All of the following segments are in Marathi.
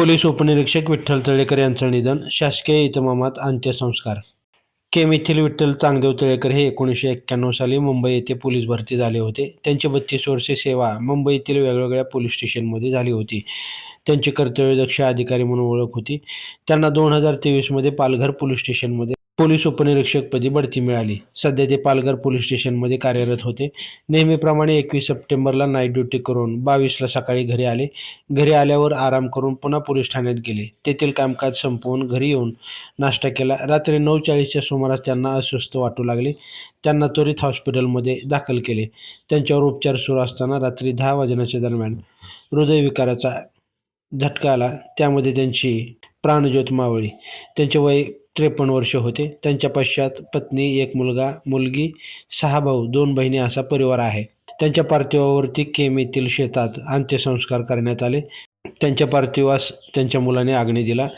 पोलीस उपनिरीक्षक विठ्ठल तळेकर यांचं निधन शासकीय इतमामात अंत्यसंस्कार. केम येथील विठ्ठल चांगदेव तळेकर हे एकोणीसशे एक्क्याण्णव साली मुंबई येथे पोलीस भरती झाले होते. त्यांची बत्तीस वर्षे सेवा मुंबईतील वेगवेगळ्या पोलीस स्टेशनमध्ये झाली होती. त्यांची कर्तव्यदक्ष अधिकारी म्हणून ओळख होती. त्यांना दोन हजार तेवीसमध्ये पालघर पोलीस स्टेशनमध्ये पोलीस उपनिरीक्षकपदी बढती मिळाली. सध्या ते पालघर पोलीस स्टेशनमध्ये कार्यरत होते. नेहमीप्रमाणे एकवीस सप्टेंबरला नाईट ड्युटी करून बावीसला सकाळी घरी आले. घरी आल्यावर आराम करून पुन्हा पोलीस ठाण्यात गेले. तेथील कामकाज संपवून घरी येऊन नाश्ता केला. रात्री नऊ चाळीसच्या सुमारास त्यांना अस्वस्थ वाटू लागले. त्यांना त्वरित हॉस्पिटलमध्ये दाखल केले. त्यांच्यावर उपचार सुरू असताना रात्री दहा वाजण्याच्या दरम्यान हृदयविकाराचा झटका आला. त्यामध्ये त्यांची प्राणज्योत मावळी त्यांचे वय त्रेपन्न वर्ष होते. त्यांच्या पश्चात पत्नी एक मुलगा मुलगी सहा भाऊ दोन बहिणी असा परिवार आहे. त्यांच्या पार्थिवावरती केम येथील शेतात अंत्यसंस्कार करण्यात आले. त्यांच्या पार्थिवास त्यांच्या मुलाने आग्ने दिला.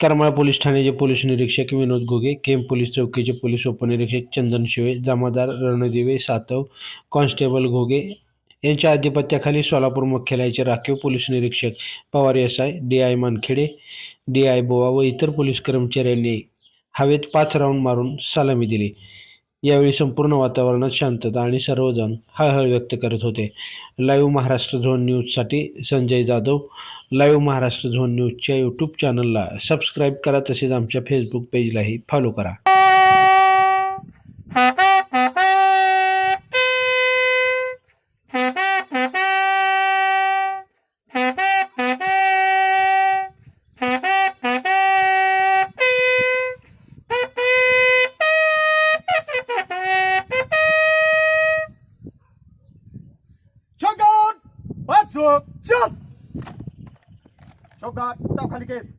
करमाळा पोलीस ठाण्याचे पोलीस निरीक्षक विनोद घोगे केम पोलीस चौकीचे पोलीस उपनिरीक्षक चंदन शिवे जमादार रणदिवे सातव कॉन्स्टेबल घोगे यांच्या आधिपत्याखाली सोलापूर मुख्यालयाचे राखीव पोलीस निरीक्षक Pawar S I D I Mankhede D I Bowa व इतर पोलीस कर्मचाऱ्यांनी हवेत पाच राऊंड मारून सलामी दिली. यावेळी संपूर्ण वातावरणात शांतता आणि सर्वजण हळहळ व्यक्त करत होते. लाईव्ह महाराष्ट्र झोन न्यूजसाठी संजय जाधव. लाईव्ह महाराष्ट्र झोन न्यूजच्या यूट्यूब चॅनलला सबस्क्राईब करा. तसेच आमच्या फेसबुक पेजलाही फॉलो करा. スをジャ、一旦管理ス。